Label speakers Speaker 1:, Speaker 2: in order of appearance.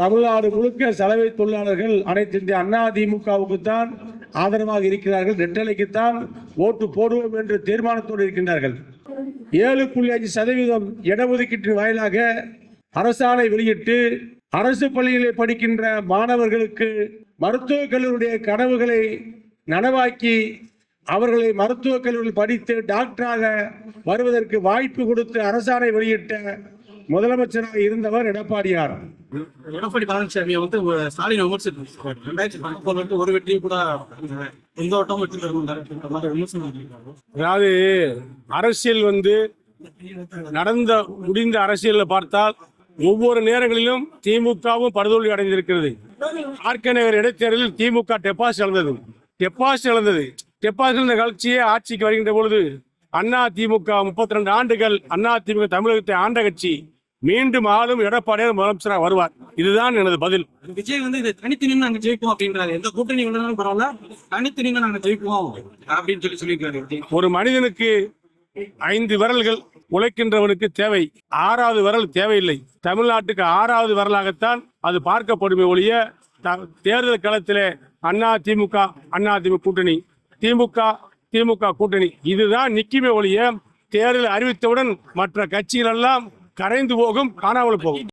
Speaker 1: தமிழ்நாடு முழுக்க சலவை தொழிலாளர்கள் அனைத்து இந்திய அண்ணா திமுகவுக்கு தான் ஆதரவாக இருக்கிறார்கள். நெட்டலைக்குத்தான் ஓட்டு போடுவோம் என்று தீர்மானத்தோடு இருக்கின்றார்கள். ஏழு புள்ளி அஞ்சு சதவீதம் இடஒதுக்கீட்டு வாயிலாக அரசாணை வெளியிட்டு அரசு பள்ளிகளில் படிக்கின்ற மாணவர்களுக்கு மருத்துவக் கல்லூரியுடைய கனவுகளை நனவாக்கி அவர்களை மருத்துவக் கல்லூரியில் படித்து டாக்டராக வருவதற்கு வாய்ப்பு கொடுத்து அரசாணை வெளியிட்ட முதலமைச்சராக இருந்தவர் எடப்பாடியார்.
Speaker 2: எடப்பாடி பழனிசாமியை வந்து ஸ்டாலின் விமர்சித்து ரெண்டாயிரத்தி பத்தொன்பதுல ஒரு வெற்றியும் கூட எந்த ஓட்டம் வெற்றி விமர்சனம்
Speaker 3: அதாவது அரசியல் வந்து நடந்த முடிந்த அரசியலில் பார்த்தால் ஒவ்வொரு நேரங்களிலும் திமுகவும் படுதோல்வி அடைந்திருக்கிறது. ஆர்கே இடைத்தேர்தலில் திமுக டெபாசிட் இழந்தது. டெபாசிட் இழந்தது. டெபாசிட் இழந்த கட்சியே ஆட்சிக்கு வருகின்ற பொழுது அண்ணா திமுக முப்பத்தி ரெண்டு ஆண்டுகள் அண்ணா திமுக தமிழகத்தை ஆண்ட கட்சி. மீண்டும் ஆளும் எடப்பாடியார் முதலமைச்சராக வருவார். இதுதான் எனது பதில்.
Speaker 2: விஜய் வந்து இது தனித்து நின்று நாங்க ஜெயிப்போம் அப்படின்றாரு. எந்த கூட்டணி விழுந்தாலும் பரவாயில்ல தனித்து நின்று நாங்க ஜெயிப்போம் அப்படின்னு சொல்லி சொல்லியிருக்காரு
Speaker 3: ஒரு மனிதனுக்கு ஐந்து விரல்கள் உழைக்கின்றவனுக்கு தேவை. ஆறாவது விரல் தேவையில்லை. தமிழ்நாட்டுக்கு ஆறாவது விரலாகத்தான் அது பார்க்கப்படுமே ஒழிய தேர்தல் களத்திலே அண்ணா திமுக அண்ணா திமுக கூட்டணி. திமுக திமுக கூட்டணி. இதுதான் நிக்குமே ஒழிய தேர்தல் அறிவித்தவுடன் மற்ற கட்சிகள் எல்லாம் கரைந்து போகும் காணாமல் போகும்.